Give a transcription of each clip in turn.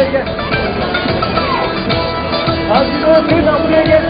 buraya gel. O kız buraya gelsene.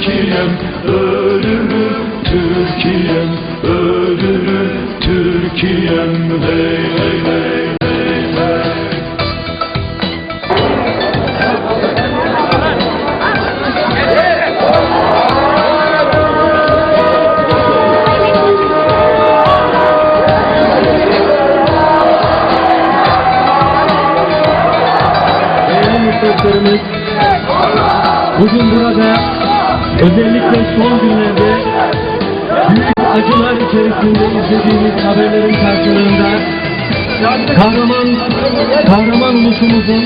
Türkiye'm ölürüm Türkiye'm ölürüm Türkiye'm. Hey hey hey hey hey. Yurttaşlarımız, bugün burada özellikle son günlerde büyük acılar içerisinde izlediğimiz haberlerin karşılığında kahraman, kahraman ulusumuzun,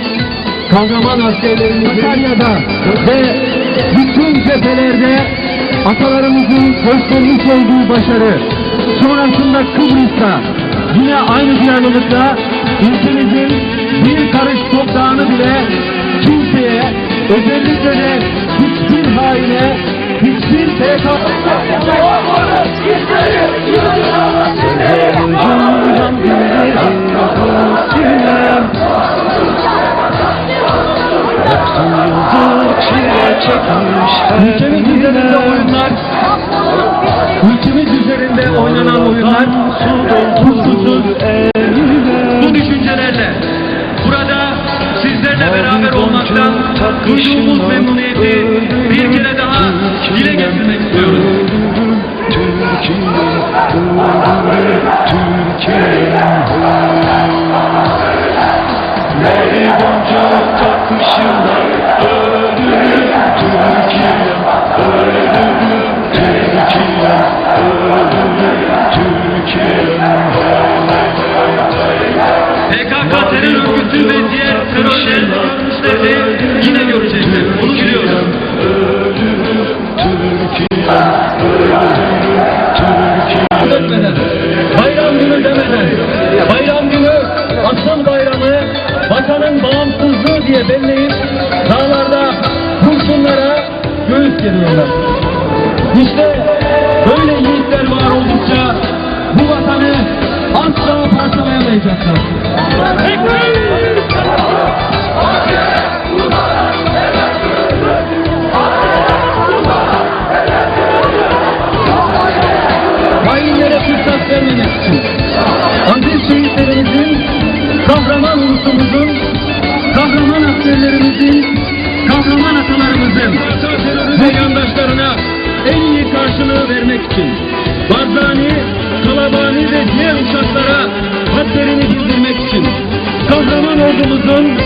kahraman askerlerimizin ve bütün cephelerde atalarımızın göstermiş olduğu başarı, sonrasında Kıbrıs'ta yine aynı duyarlılıkla ülkemizin bir karış toprağını bile kimseye, özellikle de Ülkemiz üzerinde oyunlar, ülkemiz üzerinde oynanan oyunlar. Kuşkusuz bu düşüncelerle duyduğumuz memnuniyeti bir kere daha dile getirmek istiyoruz. Türkiye'm Mavi boncuk takışına ölürüm Türkiye'm ölürüm Türkiye'm ölürüm Türkiye'm PKK terör örgütü ve diğer terörlerin görmüşlerini yine görecekler. Bunu Türkiye'm demeden, bayram günü demeden, bayram günü asıl bayramı vatanın bağımsızlığı diye belleyip dağlarda kurşunlara göğüs geriyorlar. İşte böyle yiğitler var oldukça bu vatanı asla parçalayamayacaklar. Hainlere fırsat vermemek için aziz şehitlerimizin, kahraman ulusumuzun, kahraman askerlerimizin, kahraman atalarımızın ve yandaşlarına en iyi karşılığı vermek için Barzani, Kalabani ve diğer uçaklara hadlerini bildirmek için kahraman ordumuzun,